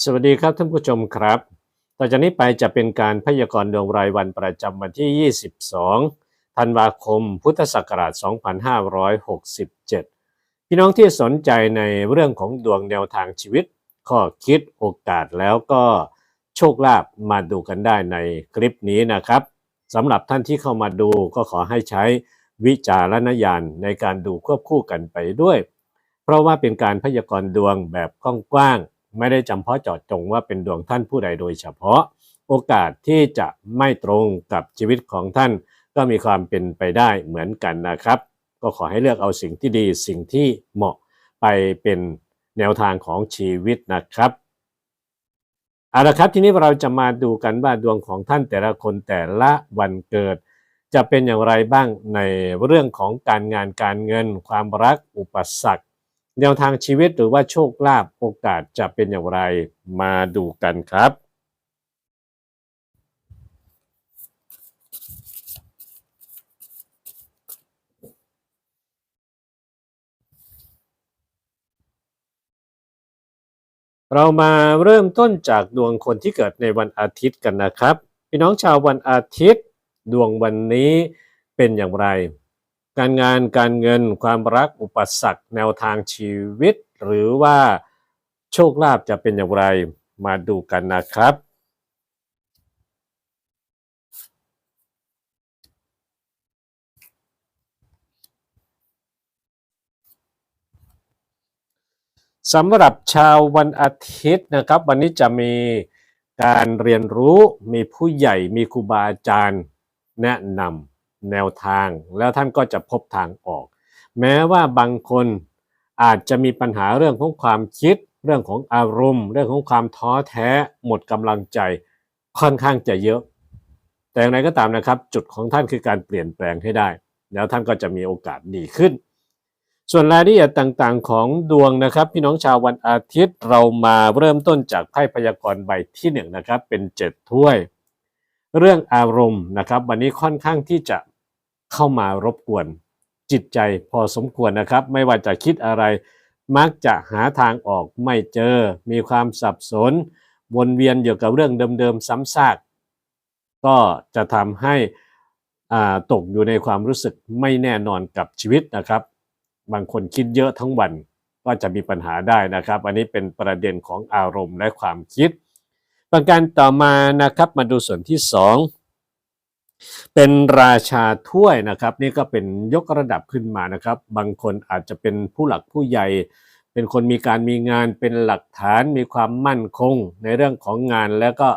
สวัสดีครับท่านผู้ชมครับ ต่อจากนี้ไปจะเป็นการพยากรณ์ดวงรายวันประจำวันที่ 22 ธันวาคม พุทธศักราช 2567 พี่น้องที่สนใจในเรื่องของดวงแนวทางชีวิต ข้อคิดโอกาสแล้วก็โชคลาภมาดูกันได้ในคลิปนี้นะครับสำหรับท่านที่เข้ามาดูก็ขอให้ใช้วิจารณญาณในการดูควบคู่กันไปด้วย เพราะว่าเป็นการพยากรณ์ดวงแบบกว้างๆ ไม่ได้จำเพาะเจาะจงว่าเป็นดวงท่านผู้ใดโดยเฉพาะ โอกาสที่จะไม่ตรงกับชีวิตของท่าน ก็มีความเป็นไปได้เหมือนกันนะครับ ก็ขอให้เลือกเอาสิ่งที่ดีสิ่งที่เหมาะไปเป็นแนวทางของชีวิตนะครับเอาละครับทีนี้เราจะมาดูกันว่าดวงของท่านแต่ละคนแต่ละวันเกิด จะเป็นอย่างไรบ้างในเรื่องของการงานการเงิน ความรักอุปสรรค แนวทางชีวิตหรือว่าโชคลาภโอกาสจะเป็นอย่างไรมาดูกันครับ เรามาเริ่มต้นจากดวงคนที่เกิดในวันอาทิตย์กันนะครับ พี่น้องชาววันอาทิตย์ ดวงวันนี้เป็นอย่างไร การงานการเงินความรักอุปสรรคแนวทางชีวิต หรือว่าโชคลาภจะเป็นอย่างไรมาดูกันนะครับ สำหรับชาววันอาทิตย์นะครับ วันนี้จะมีการเรียนรู้มีผู้ใหญ่มีครูบาอาจารย์แนะนำ แนวทาง แล้วท่านก็จะพบทางออก แม้ว่าบางคนอาจจะมีปัญหาเรื่องของความคิด เรื่องของอารมณ์ เรื่องของความท้อแท้ หมดกำลังใจค่อนข้างจะเยอะ แต่อย่างไรก็ตามนะครับ จุดของท่านคือการเปลี่ยนแปลงให้ได้ แล้วท่านก็จะมีโอกาสดีขึ้น ส่วนรายละเอียดต่างๆ ของดวงนะครับ พี่น้องชาววันอาทิตย์เรามาเริ่มต้นจากไพ่พยากรณ์ใบที่หนึ่งนะครับเป็นเจ็ดถ้วย เรื่องอารมณ์นะครับ วันนี้ค่อนข้างที่จะ เข้ามารบกวน จิตใจพอสมควรนะครับ ไม่ว่าจะคิดอะไร มักจะหาทางออกไม่เจอ มีความสับสน วนเวียนอยู่กับเรื่องเดิมๆซ้ำซากก็จะทำให้ตกอยู่ในความรู้สึกไม่แน่นอนกับชีวิตนะครับ บางคนคิดเยอะทั้งวันก็จะมีปัญหาได้นะครับ อันนี้เป็นประเด็นของอารมณ์และความคิด ประการต่อมานะครับมาดูส่วนที่สอง เป็นราชาถ้วยนะครับนี่ก็เป็นยกระดับขึ้นมานะครับ บางคนอาจจะเป็นผู้หลักผู้ใหญ่ เป็นคนมีการมีงานเป็นหลักฐานมีความมั่นคง ในเรื่องของงานและก็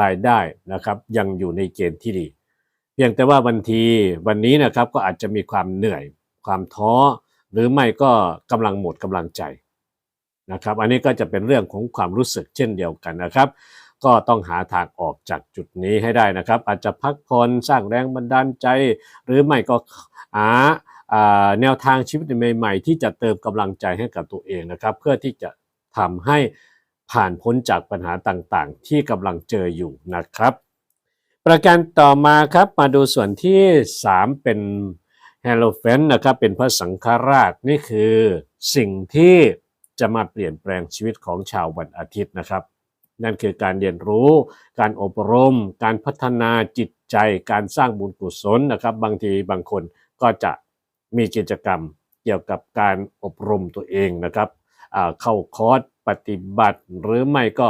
รายได้นะครับ ยังอยู่ในเกณฑ์ที่ดี เพียงแต่ว่าวันทีวันนี้นะครับก็อาจจะมีความเหนื่อย ความท้อ หรือไม่ก็กำลังหมดกำลังใจนะครับ อันนี้ก็จะเป็นเรื่องของความรู้สึกเช่นเดียวกันนะครับ ก็ต้องหาทางออกจากจุดนี้ให้ได้นะครับ อาจจะพักผ่อนสร้างแรงบันดาลใจ หรือไม่ก็หาแนวทางชีวิตใหม่ๆ ที่จะเติมกำลังใจให้กับตัวเองนะครับ เพื่อที่จะทำให้ผ่านพ้นจากปัญหาต่างๆ ที่กำลังเจออยู่นะครับ ประการต่อมาครับมาดูส่วนที่ 3 เป็นเฮโลเฟนนะครับเป็นพระสังฆราชนี่คือสิ่งที่จะมาเปลี่ยนแปลงชีวิตของชาววันอาทิตย์นะครับ นั่นคือการเรียนรู้ การอบรม การพัฒนาจิตใจ การสร้างบุญกุศลนะครับ บางทีบางคนก็จะมีกิจกรรมเกี่ยวกับการอบรมตัวเองนะครับเข้าคอร์สปฏิบัติ หรือไม่ก็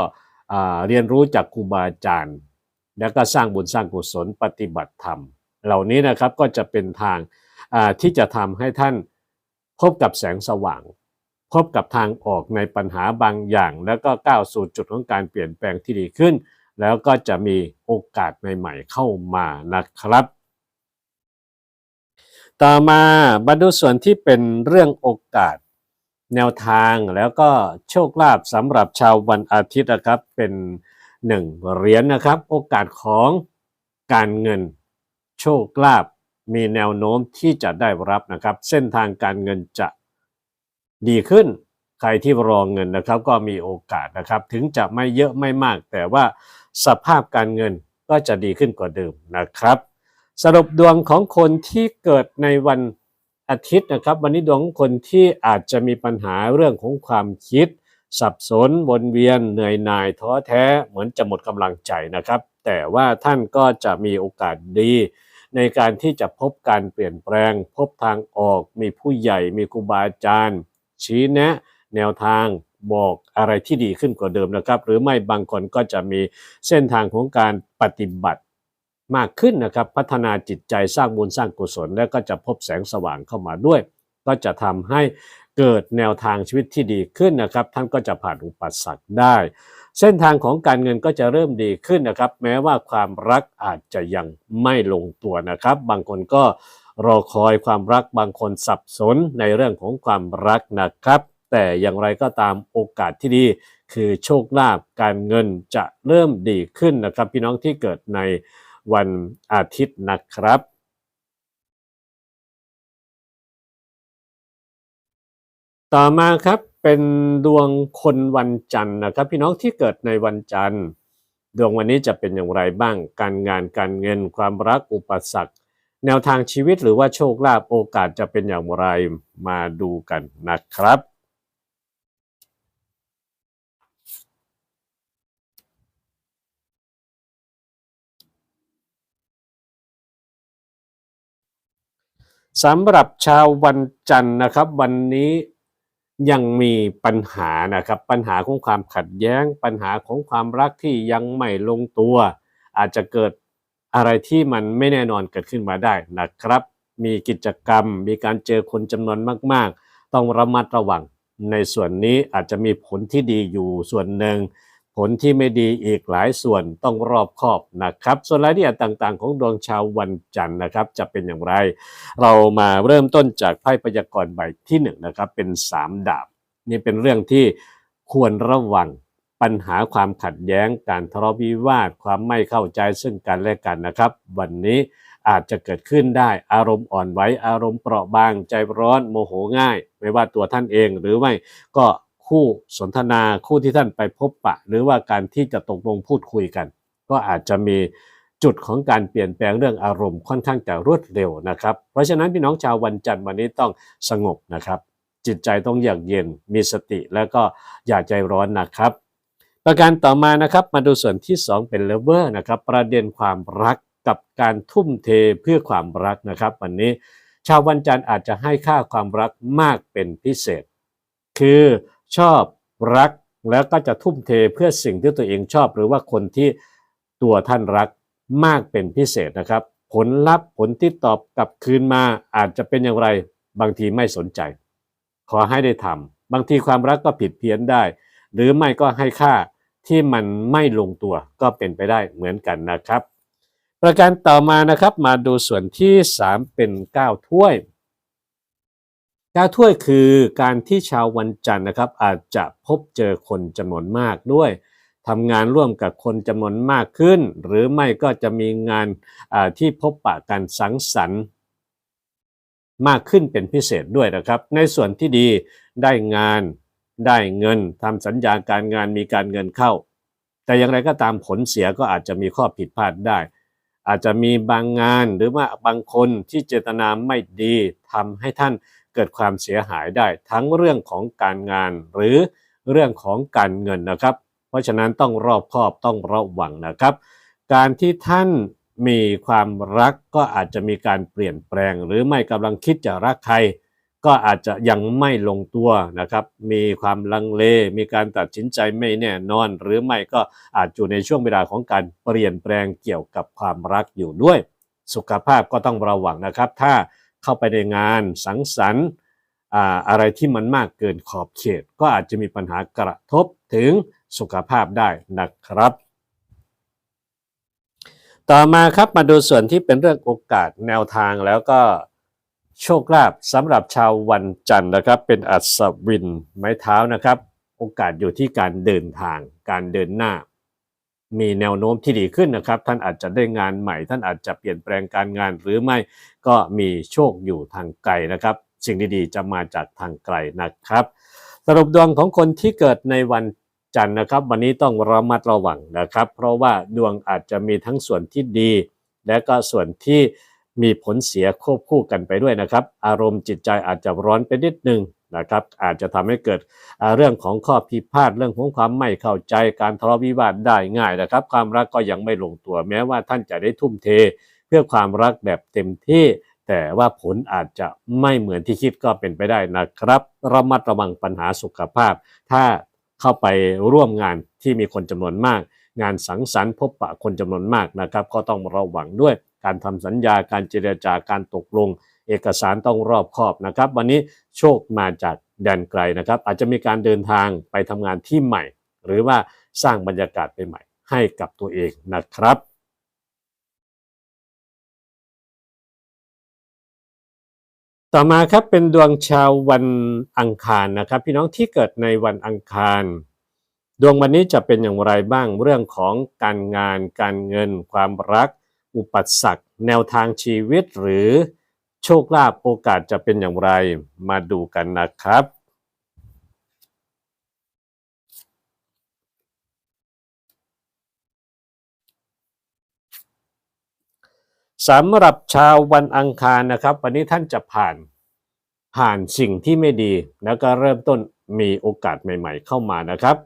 เรียนรู้จากครูบาอาจารย์ แล้วก็สร้างบุญสร้างกุศลปฏิบัติธรรม เหล่านี้นะครับก็จะเป็นทางที่จะทำให้ท่านพบกับแสงสว่าง พบกับทางออกในปัญหาบางอย่าง แล้วก็ก้าวสู่จุดของการเปลี่ยนแปลงที่ดีขึ้น แล้วก็จะมีโอกาสใหม่ๆเข้ามานะครับ ต่อมามาดูส่วนที่เป็นเรื่องโอกาส แนวทางแล้วก็โชคลาภสำหรับชาววันอาทิตย์นะครับเป็นหนึ่งเหรียญนะครับ โอกาสของการเงินโชคลาภมีแนวโน้มที่จะได้รับนะครับ เส้นทางการเงินจะ ดีขึ้น ใครที่รองเงินนะครับ ก็มีโอกาสนะครับ ถึงจะไม่เยอะไม่มาก แต่ว่าสภาพการเงินก็จะดีขึ้นกว่าเดิมนะครับ สรุปดวงของคนที่เกิดในวันอาทิตย์นะครับ วันนี้ดวงของคนที่อาจจะมีปัญหาเรื่องของความคิด สับสนวนเวียนเหนื่อยหน่ายท้อแท้เหมือนจะหมดกำลังใจนะครับ แต่ว่าท่านก็จะมีโอกาสดีในการที่จะพบการเปลี่ยนแปลง พบทางออก มีผู้ใหญ่มีครูบาอาจารย์ ชี้แนะ แนวทางบอกอะไรที่ดีขึ้นกว่าเดิมนะครับ หรือไม่บางคนก็จะมีเส้นทางของการปฏิบัติมากขึ้นนะครับ พัฒนาจิตใจสร้างบุญสร้างกุศล และก็จะพบแสงสว่างเข้ามาด้วย ก็จะทำให้เกิดแนวทางชีวิตที่ดีขึ้นนะครับ ท่านก็จะผ่านอุปสรรคได้ เส้นทางของการเงินก็จะเริ่มดีขึ้นนะครับ แม้ว่าความรักอาจจะยังไม่ลงตัวนะครับ บางคนก็ รอคอยความรักบางคนสับสนในเรื่องของความรักนะครับ แต่อย่างไรก็ตามโอกาสที่ดี คือโชคลาภการเงินจะเริ่มดีขึ้นนะครับ พี่น้องที่เกิดในวันอาทิตย์นะครับต่อมาครับเป็นดวงคนวันจันทร์นะครับ พี่น้องที่เกิดในวันจันทร์ ดวงวันนี้จะเป็นอย่างไรบ้าง การงานการเงินความรักอุปสรรค แนวทางชีวิตหรือว่าโชคลาภโอกาสจะเป็นอย่างไรมาดูกันนะครับ สำหรับชาววันจันทร์นะครับ วันนี้ยังมีปัญหานะครับ ปัญหาของความขัดแย้ง ปัญหาของความรักที่ยังไม่ลงตัว อาจจะเกิด อะไรที่มันไม่แน่นอนเกิดขึ้นมาได้นะครับ มีกิจกรรม มีการเจอคนจำนวนมาก ๆ ต้องระมัดระวัง ในส่วนนี้อาจจะมีผลที่ดีอยู่ส่วนหนึ่ง ผลที่ไม่ดีอีกหลายส่วนต้องรอบคอบนะครับ ส่วนรายละเอียดต่างๆ ของดวงชาววันจันทร์นะครับ จะเป็นอย่างไร เรามาเริ่มต้นจากไพ่พยากรณ์ใบที่หนึ่งนะครับเป็นสามดาบ นี่เป็นเรื่องที่ควรระวัง ปัญหาความขัดแย้งการทะเลาะวิวาทความไม่เข้าใจซึ่งกันและกันนะครับ วันนี้อาจจะเกิดขึ้นได้อารมณ์อ่อนไหวอารมณ์เปราะบางใจร้อนโมโหง่าย ไม่ว่าตัวท่านเองหรือไม่ก็คู่สนทนาคู่ที่ท่านไปพบปะ หรือว่าการที่จะตกลงพูดคุยกัน ก็อาจจะมีจุดของการเปลี่ยนแปลงเรื่องอารมณ์ค่อนข้างจะรวดเร็วนะครับ เพราะฉะนั้นพี่น้องชาววันจันทร์วันนี้ต้องสงบนะครับ จิตใจต้องเยือกเย็นมีสติแล้วก็อย่าใจร้อนนะครับ ประการต่อมานะครับมาดูส่วนที่ 2 เป็นเลเวอร์นะครับประเด็นความรักกับการทุ่มเทเพื่อความรักนะครับ วันนี้ชาววันจันทร์อาจจะให้ค่าความรักมากเป็นพิเศษ คือชอบรักแล้วก็จะทุ่มเทเพื่อสิ่งที่ตัวเองชอบ หรือว่าคนที่ตัวท่านรักมากเป็นพิเศษนะครับ ผลลัพธ์ผลที่ตอบกลับคืนมาอาจจะเป็นอย่างไรบางทีไม่สนใจ ขอให้ได้ทำบางทีความรักก็ผิดเพี้ยนได้ หรือไม่ก็ให้ค่า ที่มันไม่ลงตัวก็เป็นไปได้เหมือนกันนะครับ ประการต่อมานะครับมาดูส่วนที่ 3 เป็น 9 ถ้วย 9 ถ้วยคือการที่ชาววันจันทร์นะครับ อาจจะพบเจอคนจำนวนมากด้วยทำงานร่วมกับคนจำนวนมากขึ้น หรือไม่ก็จะมีงานที่พบปะกันสังสรรค์มากขึ้นเป็นพิเศษด้วยนะครับ ในส่วนที่ดีได้งาน ได้เงินทำสัญญาการงานมีการเงินเข้า แต่อย่างไรก็ตามผลเสียก็อาจจะมีข้อผิดพลาดได้ อาจจะมีบางงานหรือว่าบางคนที่เจตนาไม่ดีทำให้ท่านเกิดความเสียหายได้ ทั้งเรื่องของการงานหรือเรื่องของการเงินนะครับ เพราะฉะนั้นต้องรอบคอบต้องระวังนะครับ การที่ท่านมีความรักก็อาจจะมีการเปลี่ยนแปลง หรือไม่กำลังคิดจะรักใคร ก็อาจจะยังไม่ลงตัวนะครับ มีความลังเล มีการตัดสินใจไม่แน่นอน หรือไม่ก็อาจอยู่ในช่วงเวลาของการเปลี่ยนแปลงเกี่ยวกับความรักอยู่ด้วย สุขภาพก็ต้องระวังนะครับ ถ้าเข้าไปในงานสังสรรค์อะไรที่มันมากเกินขอบเขต ก็อาจจะมีปัญหากระทบถึงสุขภาพได้นะครับ ต่อมาครับมาดูส่วนที่เป็นเรื่องโอกาสแนวทางแล้วก็ โชคลาภสำหรับชาววันจันทร์นะครับ เป็นอัศวินไม้เท้านะครับ โอกาสอยู่ที่การเดินทาง การเดินหน้า มีแนวโน้มที่ดีขึ้นนะครับ ท่านอาจจะได้งานใหม่ ท่านอาจจะเปลี่ยนแปลงการงานหรือไม่ก็มีโชคอยู่ทางไกลนะครับ สิ่งดีๆจะมาจากทางไกลนะครับ สรุปดวงของคนที่เกิดในวันจันทร์นะครับ วันนี้ต้องระมัดระวังนะครับ เพราะว่าดวงอาจจะมีทั้งส่วนที่ดี และก็ส่วนที่ มีผลเสียควบคู่กันไปด้วยนะครับ อารมณ์จิตใจอาจจะร้อนไปนิดนึงนะครับ อาจจะทำให้เกิดเรื่องของข้อพิพาทเรื่องของความไม่เข้าใจการทะเลาะวิวาทได้ง่ายนะครับ ความรักก็ยังไม่ลงตัวแม้ว่าท่านจะได้ทุ่มเท เพื่อความรักแบบเต็มที่ แต่ว่าผลอาจจะไม่เหมือนที่คิดก็เป็นไปได้นะครับ ระมัดระวังปัญหาสุขภาพ ถ้าเข้าไปร่วมงานที่มีคนจำนวนมาก งานสังสรรค์พบปะคนจำนวนมากนะครับ ก็ต้องระวังด้วย การทำสัญญาการเจรจาการตกลง เอกสารต้องรอบคอบนะครับ วันนี้โชคมาจากแดนไกลนะครับ อาจจะมีการเดินทางไปทำงานที่ใหม่ หรือว่าสร้างบรรยากาศใหม่ ให้กับตัวเองนะครับต่อมาครับเป็นดวงชาววันอังคารนะครับ พี่น้องที่เกิดในวันอังคาร ดวงวันนี้จะเป็นอย่างไรบ้างเรื่องของการงาน การเงิน ความรัก อุปสรรค แนวทางชีวิตหรือโชคลาภโอกาสจะเป็นอย่างไรมาดูกันนะครับสำหรับชาววันอังคารนะครับ วันนี้ท่านจะผ่านผ่านสิ่งที่ไม่ดี แล้วก็เริ่มต้นมีโอกาสใหม่ ๆ เข้ามานะครับ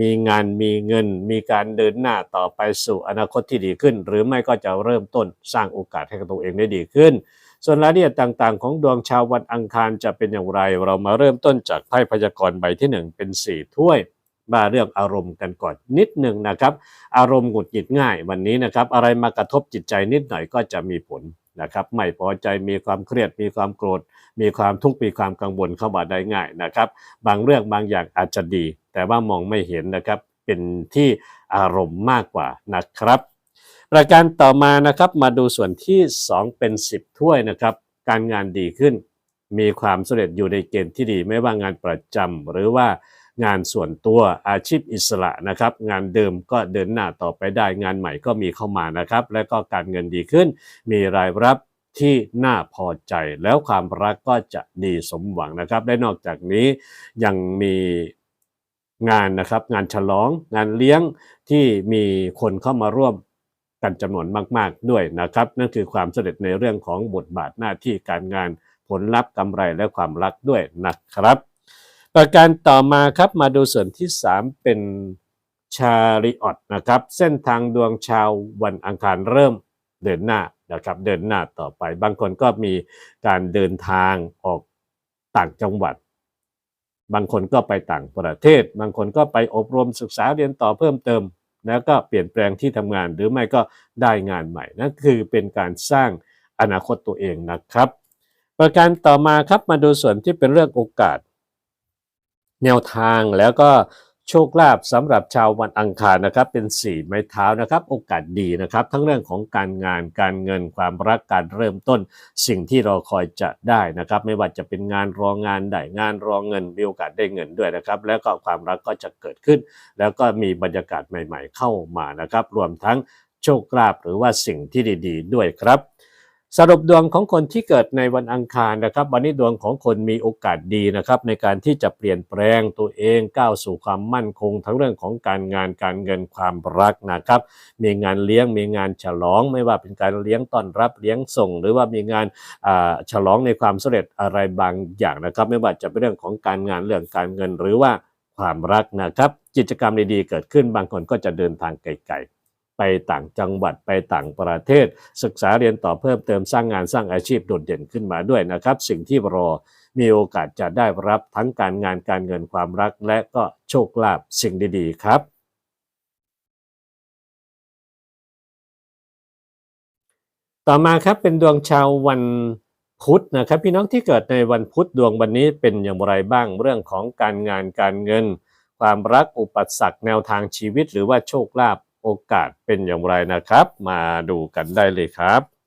มีงานมีเงิน มีการเดินหน้าต่อไปสู่อนาคตที่ดีขึ้น หรือไม่ก็จะเริ่มต้นสร้างโอกาสให้กับตัวเองได้ดีขึ้น ส่วนรายละเอียดต่างๆ ของดวงชาววันอังคารจะเป็นอย่างไร เรามาเริ่มต้นจากไพ่พยากรณ์ใบที่หนึ่งเป็นสี่ถ้วยมาเรื่องอารมณ์กันก่อนนิดหนึ่งนะครับ อารมณ์หงุดหงิดง่ายวันนี้นะครับ อะไรมากระทบจิตใจนิดหน่อยก็จะมีผลนะครับ ไม่พอใจมีความเครียดมีความโกรธ มีความทุกข์มีความกังวลเข้ามาได้ง่ายนะครับ บางเรื่องบางอย่างอาจจะดี แต่ว่ามองไม่เห็นนะครับเป็นที่อารมณ์มากกว่านะครับ ประการต่อมานะครับมาดูส่วนที่ 2 เป็น 10 ถ้วยนะครับ การงานดีขึ้น มีความสำเร็จอยู่ในเกณฑ์ที่ดี ไม่ว่างานประจำหรือว่างานส่วนตัวอาชีพอิสระนะครับ งานเดิมก็เดินหน้าต่อไปได้ งานใหม่ก็มีเข้ามานะครับ และก็การเงินดีขึ้น มีรายรับที่น่าพอใจแล้วความรักก็จะดีสมหวังนะครับ และนอกจากนี้ยังมี งานนะครับงานฉลองงานเลี้ยงที่มีคนเข้ามาร่วมกันจำนวนมาก ๆ ด้วยนะครับ นั่นคือความสำเร็จในเรื่องของบทบาทหน้าที่การงานผลลัพธ์กำไรและความรักด้วยนะครับ ประการต่อมาครับมาดูส่วนที่ 3 เป็นชาริออตนะครับ เส้นทางดวงชาววันอังคารเริ่มเดินหน้านะครับเดินหน้าต่อไป บางคนก็มีการเดินทางออกต่างจังหวัด บางคนก็ไปต่างประเทศ บางคนก็ไปอบรมศึกษาเรียนต่อเพิ่มเติม แล้วก็เปลี่ยนแปลงที่ทำงาน หรือไม่ก็ได้งานใหม่ นั่นคือเป็นการสร้างอนาคตตัวเองนะครับ ประการต่อมาครับมาดูส่วนที่เป็นเรื่องโอกาส แนวทางแล้วก็ โชคลาภสำหรับชาววันอังคารนะครับ เป็นสี่ไม้เท้านะครับ โอกาสดีนะครับ ทั้งเรื่องของการงานการเงินความรักการเริ่มต้น สิ่งที่เราคอยจะได้นะครับ ไม่ว่าจะเป็นงานรองงานได้งานรองเงินมีโอกาสได้เงินด้วยนะครับ แล้วก็ความรักก็จะเกิดขึ้น แล้วก็มีบรรยากาศใหม่ ๆ เข้ามานะครับ รวมทั้งโชคลาภหรือว่าสิ่งที่ดี ๆ ด้วยครับ สรุปดวงของคนที่เกิดในวันอังคารนะครับ วันนี้ดวงของคนมีโอกาสดีนะครับ ในการที่จะเปลี่ยนแปลงตัวเองก้าวสู่ความมั่นคง ทั้งเรื่องของการงานการเงินความรักนะครับ มีงานเลี้ยงมีงานฉลอง ไม่ว่าเป็นการเลี้ยงต้อนรับเลี้ยงส่ง หรือว่ามีงานอ่าฉลองในความสำเร็จอะไรบางอย่างนะครับ ไม่ว่าจะเป็นเรื่องของการงานเรื่องการเงินหรือว่าความรักนะครับ กิจกรรมดีๆเกิดขึ้นบางคนก็จะเดินทางไกลๆ ไปต่างจังหวัดไปต่างประเทศ ศึกษาเรียนต่อเพิ่มเติมสร้างงานสร้างอาชีพโดดเด่นขึ้นมาด้วยนะครับ สิ่งที่รอมีโอกาสจะได้รับทั้งการงานการเงินความรัก และก็โชคลาภสิ่งดีๆครับต่อมาครับเป็นดวงชาววันพุธนะครับพี่น้องที่เกิดในวันพุธดวงวันนี้เป็นอย่างไรบ้างเรื่องของการงานการเงิน ความรักอุปสรรคแนวทางชีวิต หรือว่าโชคลาภ โอกาสเป็นอย่างไรนะครับ มาดูกันได้เลยครับ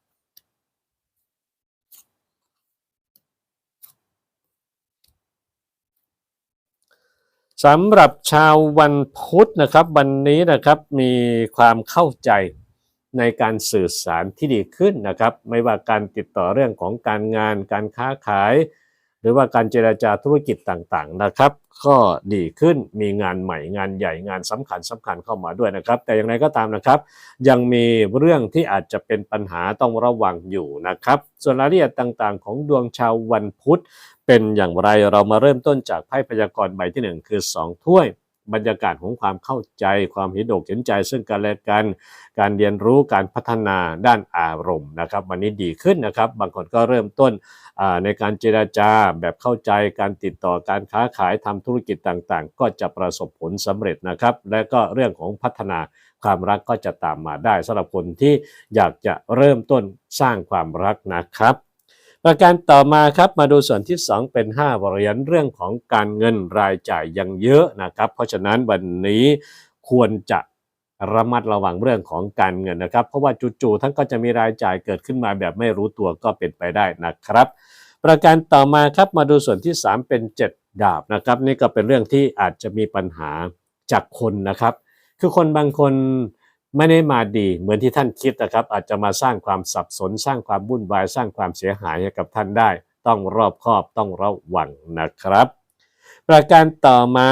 สำหรับชาววันพุธนะครับ วันนี้นะครับมีความเข้าใจในการสื่อสารที่ดีขึ้นนะครับ ไม่ว่าการติดต่อเรื่องของการงานการค้าขาย หรือว่าการเจราจาธุรกิจต่างๆนะครับ ก็ดีขึ้นมีงานใหม่งานใหญ่งานสำคัญสำคัญเข้ามาด้วยนะครับ แต่อย่างไรก็ตามนะครับ ยังมีเรื่องที่อาจจะเป็นปัญหาต้องระวังอยู่นะครับ ส่วนรายละเอียดต่างๆ ของดวงชาววันพุธ เป็นอย่างไรเรามาเริ่มต้นจากไพ่พยากรณ์ใบที่หนึ่งคือสองถ้วย บรรยากาศของความเข้าใจความเห็นอกเห็นใจ ซึ่งกันและกันการเรียนรู้การพัฒนาด้านอารมณ์นะครับ วันนี้ดีขึ้นนะครับ บางคนก็เริ่มต้นในการเจราจาแบบเข้าใจการติดต่อการค้าขายทำธุรกิจต่างๆ ก็จะประสบผลสำเร็จนะครับ และก็เรื่องของพัฒนาความรักก็จะตามมาได้สำหรับคนที่อยากจะเริ่มต้นสร้างความรักนะครับ ประการต่อมาครับมาดูส่วนที่ 2 เป็น5เหรียญเรื่องของการเงินรายจ่ายยังเยอะนะครับ เพราะฉะนั้นวันนี้ควรจะระมัดระวังเรื่องของการเงินนะครับ เพราะว่าจู่ๆท่านก็จะมีรายจ่ายเกิดขึ้นมาแบบไม่รู้ตัวก็เป็นไปได้นะครับ ประการต่อมาครับมาดูส่วนที่ 3 เป็น 7 ดาบนะครับ นี่ก็เป็นเรื่องที่อาจจะมีปัญหาจากคนนะครับ คือคนบางคน ไม่ได้มาดีเหมือนที่ท่านคิดนะครับ อาจจะมาสร้างความสับสน สร้างความวุ่นวาย สร้างความเสียหายให้กับท่านได้ ต้องรอบคอบต้องระวังนะครับ ประการต่อมา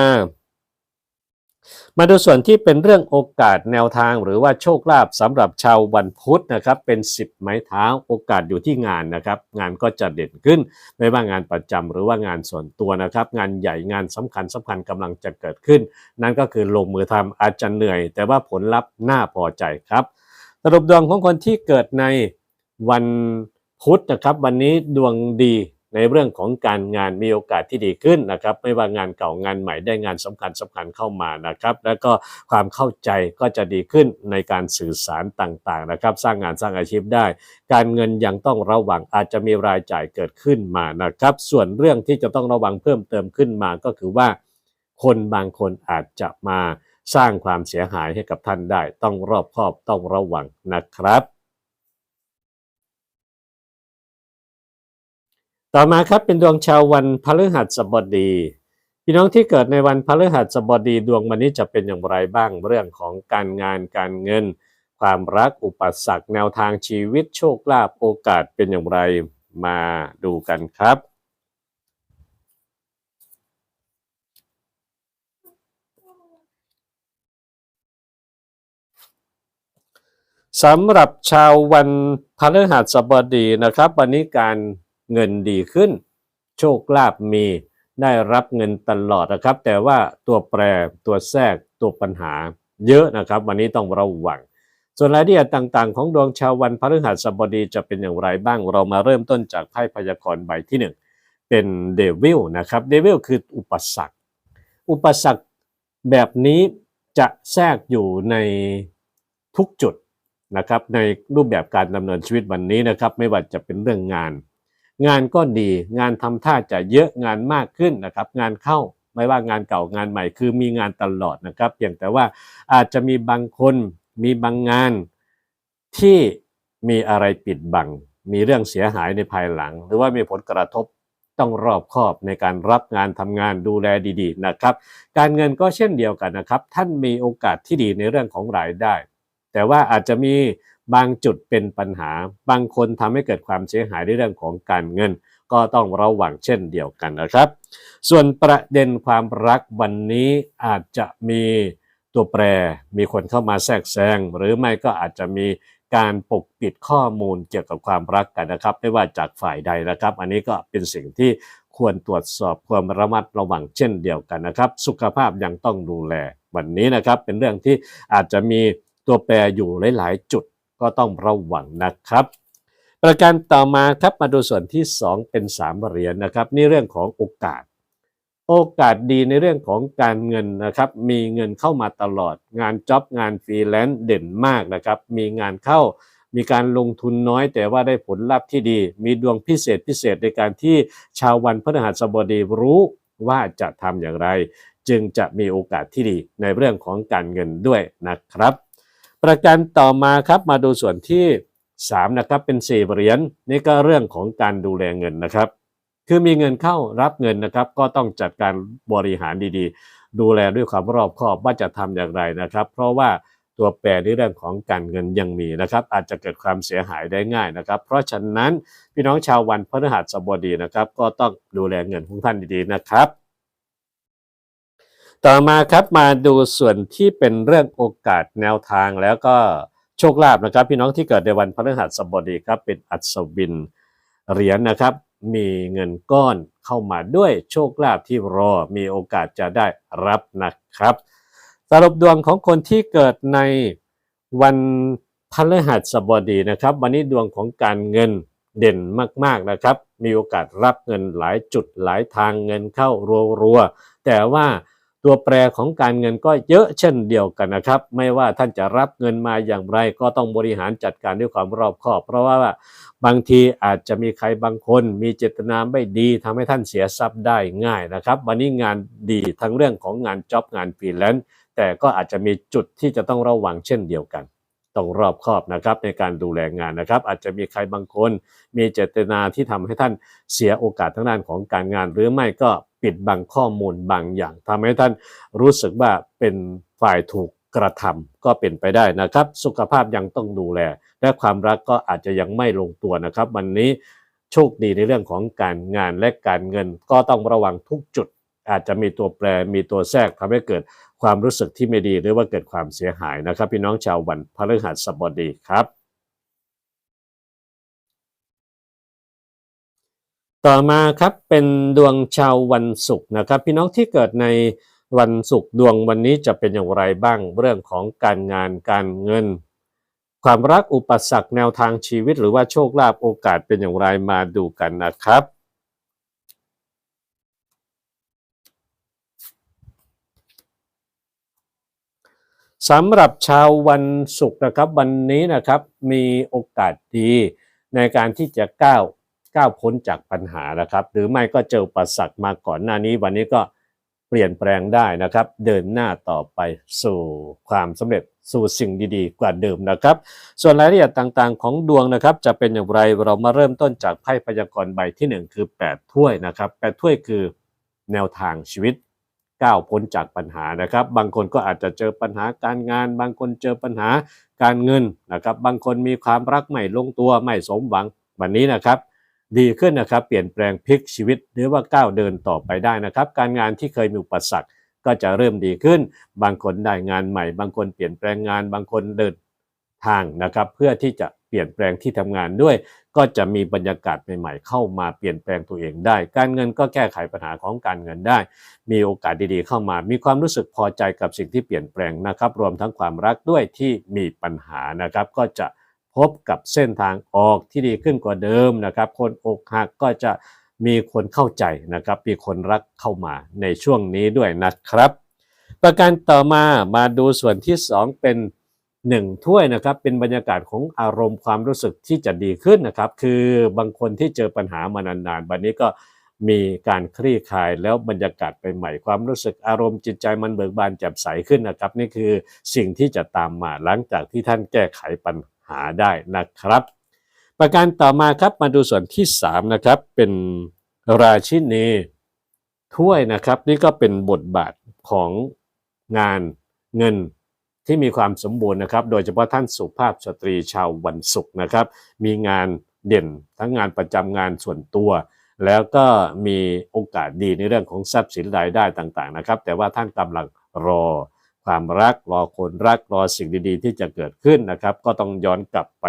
มาดูส่วนที่เป็นเรื่องโอกาสแนวทางหรือว่าโชคลาภสำหรับชาววันพุธนะครับเป็น 10 ไม้เท้าโอกาสอยู่ที่งานนะครับ งานก็จะเด่นขึ้น ไม่ว่างานประจำหรือว่างานส่วนตัวนะครับ งานใหญ่งานสำคัญสำคัญกำลังจะเกิดขึ้น นั่นก็คือลงมือทำอาจจะเหนื่อย แต่ว่าผลลัพธ์น่าพอใจครับสรุปดวงของคนที่เกิดในวันพุธนะครับ วันนี้ดวงดี ในเรื่องของการงานมีโอกาสที่ดีขึ้นนะครับ ไม่ว่างานเก่างานใหม่ได้งานสำคัญสำคัญเข้ามานะครับ แล้วก็ความเข้าใจก็จะดีขึ้นในการสื่อสารต่างๆนะครับ สร้างงานสร้างอาชีพได้ การเงินยังต้องระวังอาจจะมีรายจ่ายเกิดขึ้นมานะครับ ส่วนเรื่องที่จะต้องระวังเพิ่มเติมขึ้นมาก็คือว่า คนบางคนอาจจะมาสร้างความเสียหายให้กับท่านได้ ต้องรอบคอบต้องระวังนะครับ ต่อมาครับเป็นดวงชาววันพฤหัสบดี พี่น้องที่เกิดในวันพฤหัสบดีดวงวันนี้จะเป็นอย่างไรบ้างเรื่องของการงานการเงิน ความรักอุปสรรคแนวทางชีวิตโชคลาภโอกาสเป็นอย่างไรมาดูกันครับสำหรับชาววันพฤหัสบดีนะครับ วันนี้การ เงินดีขึ้น โชคลาภมีได้รับเงินตลอดนะครับ แต่ว่าตัวแปรตัวแทรกตัวปัญหาเยอะนะครับ วันนี้ต้องระวัง ส่วนรายละเอียดต่างๆ ของดวงชาววันพฤหัสบดีจะเป็นอย่างไรบ้างเรามาเริ่มต้นจากไพ่พยากรณ์ใบที่หนึ่งเป็นเดวิลนะครับเดวิลคืออุปสรรค อุปสรรคแบบนี้จะแทรกอยู่ในทุกจุดนะครับในรูปแบบการดำเนินชีวิตวันนี้นะครับ ไม่ว่าจะเป็นเรื่องงาน งานก็ดี งานทำท่าจะเยอะงานมากขึ้นนะครับ งานเข้าไม่ว่างานเก่างานใหม่ คือมีงานตลอดนะครับเพียงแต่ว่าอาจจะมีบางคนมีบางงานที่มีอะไรปิดบัง มีเรื่องเสียหายในภายหลัง หรือว่ามีผลกระทบต้องรอบคอบในการรับงานทำงานดูแลดีๆนะครับ การเงินก็เช่นเดียวกันนะครับ ท่านมีโอกาสที่ดีในเรื่องของรายได้ แต่ว่าอาจจะมี บางจุดเป็นปัญหา บางคนทำให้เกิดความเสียหายในเรื่องของการเงิน ก็ต้องระวังเช่นเดียวกันนะครับ ส่วนประเด็นความรักวันนี้อาจจะมีตัวแปร มีคนเข้ามาแทรกแซงหรือไม่ก็อาจจะมีการปกปิดข้อมูลเกี่ยวกับความรักกันนะครับ ไม่ว่าจากฝ่ายใดนะครับ อันนี้ก็เป็นสิ่งที่ควรตรวจสอบความระมัดระวังเช่นเดียวกันนะครับ สุขภาพยังต้องดูแลวันนี้นะครับ เป็นเรื่องที่อาจจะมีตัวแปรอยู่หลาย ๆ จุด ก็ต้องระวังนะครับ ประการต่อมาครับมาดูส่วนที่ 2 เป็น3เหรียญนะครับ นี่เรื่องของโอกาส โอกาสดีในเรื่องของการเงินนะครับ มีเงินเข้ามาตลอด งานจ็อบงานฟรีแลนซ์เด่นมากนะครับ มีงานเข้ามีการลงทุนน้อยแต่ว่าได้ผลลัพธ์ที่ดี มีดวงพิเศษพิเศษในการที่ชาววันพฤหัสบดีรู้ว่าจะทำอย่างไร จึงจะมีโอกาสที่ดีในเรื่องของการเงินด้วยนะครับ ประการต่อมาครับมาดูส่วนที่ 3 นะครับเป็น4เหรียญนี่ก็เรื่องของการดูแลเงินนะครับ คือมีเงินเข้ารับเงินนะครับ ก็ต้องจัดการบริหารดีๆ ดูแลด้วยความรอบคอบว่าจะทำอย่างไรนะครับ เพราะว่าตัวแปรในเรื่องของการเงินยังมีนะครับ อาจจะเกิดความเสียหายได้ง่ายนะครับ เพราะฉะนั้นพี่น้องชาววันพฤหัสบดีนะครับ ก็ต้องดูแลเงินของท่านดีๆนะครับ ต่อมาครับมาดูส่วนที่เป็นเรื่องโอกาสแนวทางแล้วก็โชคลาภนะครับ พี่น้องที่เกิดในวันพฤหัสบดีครับเป็นอัศวินเหรียญนะครับ มีเงินก้อนเข้ามาด้วยโชคลาภที่รอมีโอกาสจะได้รับนะครับ สรุปดวงของคนที่เกิดในวันพฤหัสบดีนะครับ วันนี้ดวงของการเงินเด่นมากๆนะครับ มีโอกาสรับเงินหลายจุดหลายทางเงินเข้ารัวๆแต่ว่า ตัวแปรของการเงินก็เยอะเช่นเดียวกันนะครับ ไม่ว่าท่านจะรับเงินมาอย่างไร ก็ต้องบริหารจัดการด้วยความรอบคอบ เพราะว่าบางทีอาจจะมีใครบางคน มีเจตนาไม่ดีทำให้ท่านเสียทรัพย์ได้ง่ายนะครับ วันนี้งานดีทั้งเรื่องของงานจ็อบงานฟรีแลนซ์แต่ก็อาจจะมีจุดที่จะต้องระวังเช่นเดียวกันต้องรอบคอบนะครับในการดูแลงานนะครับ อาจจะมีใครบางคน มีเจตนาที่ทำให้ท่านเสียโอกาสทางด้านของการงาน หรือไม่ก็ ปิดบังข้อมูลบางอย่างทำให้ท่านรู้สึกว่าเป็นฝ่ายถูกกระทำก็เป็นไปได้นะครับ สุขภาพยังต้องดูแล และความรักก็อาจจะยังไม่ลงตัวนะครับ วันนี้โชคดีในเรื่องของการงานและการเงินก็ต้องระวังทุกจุด อาจจะมีตัวแปรมีตัวแทรกทำให้เกิดความรู้สึกที่ไม่ดีหรือว่าเกิดความเสียหายนะครับ พี่น้องชาววันพฤหัสบดีครับ ต่อมาครับเป็นดวงชาววันศุกร์นะครับ พี่น้องที่เกิดในวันศุกร์ดวงวันนี้จะเป็นอย่างไรบ้างเรื่องของการงานการเงิน ความรักอุปสรรคแนวทางชีวิต หรือว่าโชคลาภโอกาสเป็นอย่างไรมาดูกันนะครับสำหรับชาววันศุกร์นะครับวันนี้นะครับมีโอกาสดีในการที่จะก้าว ก้าวพ้นจากปัญหานะครับ หรือไม่ก็เจออุปสรรคมาก่อนหน้านี้ วันนี้ก็เปลี่ยนแปลงได้นะครับ เดินหน้าต่อไปสู่ความสำเร็จสู่สิ่งดีๆ กว่าเดิมนะครับ ส่วนรายละเอียดต่างๆ ของดวงนะครับ จะเป็นอย่างไรเรามาเริ่มต้นจากไพ่พยากรณ์ใบที่ 1 คือ 8 ถ้วยนะครับ 8 ถ้วยคือแนวทางชีวิตก้าวพ้นจากปัญหานะครับ บางคนก็อาจจะเจอปัญหาการงาน บางคนเจอปัญหาการเงินนะครับ บางคนมีความรักไม่ลงตัวไม่สมหวังวันนี้นะครับ ดีขึ้นนะครับ เปลี่ยนแปลงพลิกชีวิต หรือว่าก้าวเดินต่อไปได้นะครับ การงานที่เคยมีอุปสรรคก็จะเริ่มดีขึ้น บางคนได้งานใหม่ บางคนเปลี่ยนแปลงงาน บางคนเดินทางนะครับ เพื่อที่จะเปลี่ยนแปลงที่ทำงานด้วย ก็จะมีบรรยากาศใหม่ๆ เข้ามาเปลี่ยนแปลงตัวเองได้ การเงินก็แก้ไขปัญหาของการเงินได้ มีโอกาสดีๆเข้ามา มีความรู้สึกพอใจกับสิ่งที่เปลี่ยนแปลงนะครับ รวมทั้งความรักด้วยที่มีปัญหานะครับ ก็จะ พบกับเส้นทางออกที่ดีขึ้นกว่าเดิมนะครับ คนอกหักก็จะมีคนเข้าใจนะครับ มีคนรักเข้ามาในช่วงนี้ด้วยนะครับ ประการต่อมามาดูส่วนที่ 2 เป็นหนึ่งถ้วยนะครับ เป็นบรรยากาศของอารมณ์ความรู้สึกที่จะดีขึ้นนะครับ คือบางคนที่เจอปัญหามานานๆวันนี้ก็มีการคลี่คลายแล้วบรรยากาศไปใหม่ความรู้สึกอารมณ์จิตใจมันเบิกบานแจ่มใสขึ้นนะครับ นี่คือสิ่งที่จะตามมาหลังจากที่ท่านแก้ไขปัญหา ได้นะครับ ประการต่อมาครับมาดูส่วนที่3นะครับเป็นราชินีถ้วยนะครับ นี่ก็เป็นบทบาทของงานเงินที่มีความสมบูรณ์นะครับ โดยเฉพาะท่านสุภาพสตรีชาววันศุกร์นะครับ มีงานเด่นทั้งงานประจำงานส่วนตัว แล้วก็มีโอกาสดีในเรื่องของทรัพย์สินรายได้ต่างๆนะครับ แต่ว่าท่านกำลังรอ ความรักรอคนรักรอสิ่งดีๆ ที่จะเกิดขึ้นนะครับ ก็ต้องย้อนกลับไป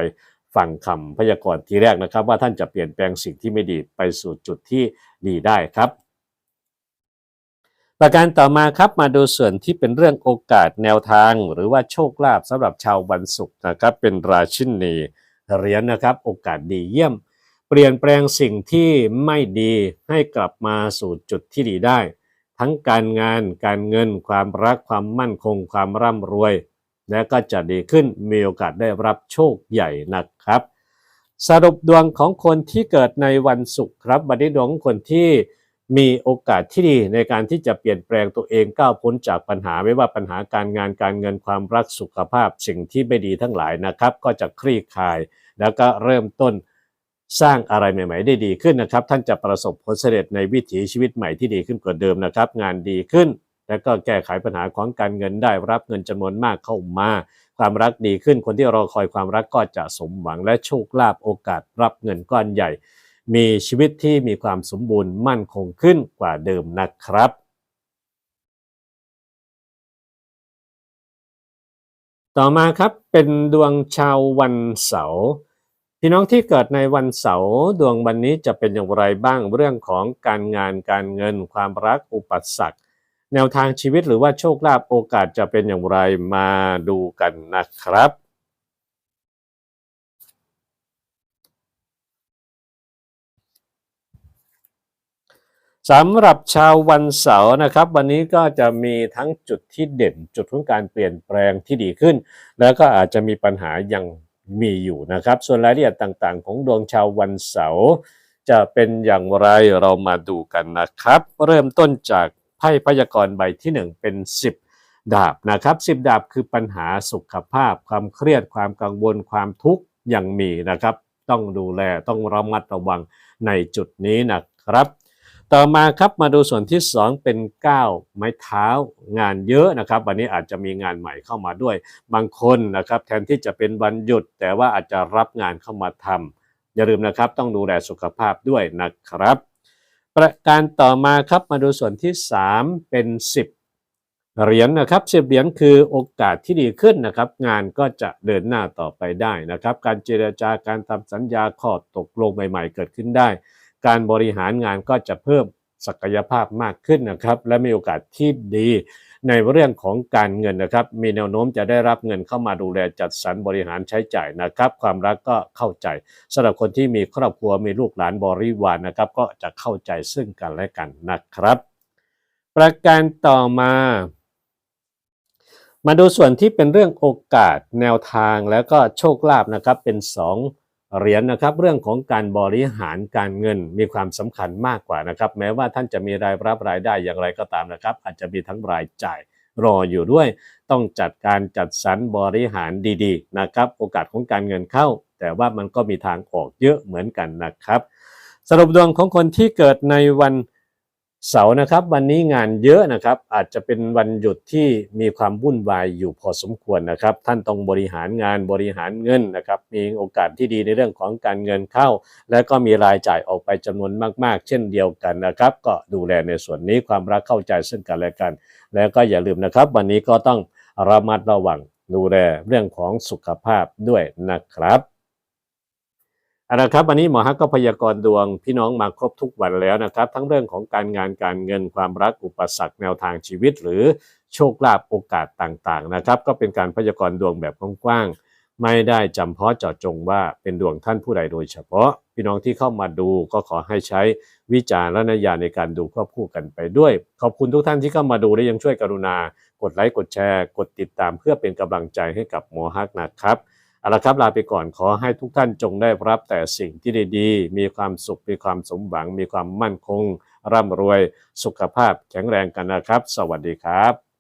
ฟังคำพยากรณ์ทีแรกนะครับ ว่าท่านจะเปลี่ยนแปลงสิ่งที่ไม่ดีไปสู่จุดที่ดีได้ครับ ประการต่อมาครับมาดูส่วนที่เป็นเรื่องโอกาสแนวทาง หรือว่าโชคลาภสำหรับชาววันศุกร์นะครับ เป็นราชินีเหรียญนะครับ โอกาสดีเยี่ยม เปลี่ยนแปลงสิ่งที่ไม่ดีให้กลับมาสู่จุดที่ดีได้ ทั้งการงาน การเงิน ความรัก ความมั่นคง ความร่ำรวย และก็จะดีขึ้น มีโอกาสได้รับโชคใหญ่นะครับ สรุปดวงของคนที่เกิดในวันศุกร์ครับวันนี้ดวงของคนที่มีโอกาสที่ดีในการที่จะเปลี่ยนแปลงตัวเองก้าวพ้นจากปัญหาไม่ว่าปัญหาการงานการเงินความรักสุขภาพ สิ่งที่ไม่ดีทั้งหลายนะครับ ก็จะคลี่คลาย แล้วก็เริ่มต้น สร้างอะไรใหม่ ๆ ได้ดีขึ้นนะครับ ท่านจะประสบผลสำเร็จในวิถีชีวิตใหม่ที่ดีขึ้นกว่าเดิมนะครับ งานดีขึ้น แล้วก็แก้ไขปัญหาของการเงินได้รับเงินจำนวนมากเข้ามา ความรักดีขึ้นคนที่รอคอยความรักก็จะสมหวังและโชคลาภโอกาสรับเงินก้อนใหญ่ มีชีวิตที่มีความสมบูรณ์มั่นคงขึ้นกว่าเดิมนะครับต่อมาครับเป็นดวงชาววันเสาร์ พี่น้องที่เกิดในวันเสาร์ดวงวันนี้จะเป็นอย่างไรบ้างเรื่องของการงานการเงิน ความรักอุปสรรคแนวทางชีวิตหรือว่าโชคลาภโอกาสจะเป็นอย่างไรมาดูกันนะครับ สำหรับชาววันเสาร์นะครับ วันนี้ก็จะมีทั้งจุดที่เด่นจุดของการเปลี่ยนแปลงที่ดีขึ้น แล้วก็อาจจะมีปัญหายัง มีอยู่นะครับ ส่วนรายละเอียดต่างๆ ของดวงชาววันเสาร์จะเป็นอย่างไรเรามาดูกันนะครับ เริ่มต้นจากไพ่พยากรณ์ใบที่ 1 เป็น 10 ดาบนะครับ10 ดาบคือปัญหาสุขภาพ ความเครียดความกังวลความทุกข์ยังมีนะครับ ต้องดูแลต้องระมัดระวังในจุดนี้นะครับ ต่อมาครับมาดูส่วนที่ 2 เป็น9ไม้เท้างานเยอะนะครับ วันนี้อาจจะมีงานใหม่เข้ามาด้วย บางคนนะครับแทนที่จะเป็นวันหยุด แต่ว่าอาจจะรับงานเข้ามาทำอย่าลืมนะครับ ต้องดูแลสุขภาพด้วยนะครับ ประการต่อมาครับมาดูส่วนที่ 3 เป็น 10 เหรียญนะครับ10เหรียญคือโอกาสที่ดีขึ้นนะครับ งานก็จะเดินหน้าต่อไปได้นะครับ การเจรจาการทำสัญญาข้อตกลงใหม่ ๆ เกิดขึ้นได้ การบริหารงานก็จะเพิ่มศักยภาพมากขึ้นนะครับ และมีโอกาสที่ดีในเรื่องของการเงินนะครับ มีแนวโน้มจะได้รับเงินเข้ามาดูแลจัดสรรบริหารใช้จ่ายนะครับ ความรักก็เข้าใจสำหรับคนที่มีครอบครัวมีลูกหลานบริวารนะครับ ก็จะเข้าใจซึ่งกันและกันนะครับ ประการต่อมา มาดูส่วนที่เป็นเรื่องโอกาสแนวทางแล้วก็โชคลาภนะครับเป็น 2 เหรียญนะครับ เรื่องของการบริหารการเงินมีความสำคัญมากกว่านะครับ แม้ว่าท่านจะมีรายรับรายได้อย่างไรก็ตามนะครับ อาจจะมีทั้งรายจ่ายรออยู่ด้วย ต้องจัดการจัดสรรบริหารดีๆนะครับ โอกาสของการเงินเข้า แต่ว่ามันก็มีทางออกเยอะเหมือนกันนะครับ สรุปดวงของคนที่เกิดในวัน เสาร์นะครับวันนี้งานเยอะนะครับ อาจจะเป็นวันหยุดที่มีความวุ่นวายอยู่พอสมควรนะครับ ท่านต้องบริหารงานบริหารเงินนะครับ มีโอกาสที่ดีในเรื่องของการเงินเข้า และก็มีรายจ่ายออกไปจำนวนมาก ๆ เช่นเดียวกันนะครับ ก็ดูแลในส่วนนี้ความรักเข้าใจซึ่งกันและกัน แล้วก็อย่าลืมนะครับ วันนี้ก็ต้องระมัดระวังดูแลเรื่องของสุขภาพด้วยนะครับ เอาละครับวันนี้หมอฮักก็พยากรณ์ดวงพี่น้องมาครบทุกวันแล้วนะครับ ทั้งเรื่องของการงานการเงินความรักอุปสรรคแนวทางชีวิต หรือโชคลาภโอกาสต่างๆนะครับ ก็เป็นการพยากรณ์ดวงแบบกว้างๆไม่ได้จำเพาะเจาะจงว่าเป็นดวงท่านผู้ใดโดยเฉพาะ พี่น้องที่เข้ามาดูก็ขอให้ใช้วิจารณญาณในการดูควบคู่กันไปด้วย ขอบคุณทุกท่านที่เข้ามาดูและยังช่วยกรุณา กดไลค์กดแชร์ กดติดตามเพื่อเป็นกำลังใจให้กับหมอฮักนะครับ เอาละครับลาไปก่อนขอให้ทุกท่านจงได้รับแต่สิ่งที่ดีๆ มีความสุข มีความสมหวัง มีความมั่นคง ร่ำรวย สุขภาพแข็งแรงกันนะครับ สวัสดีครับ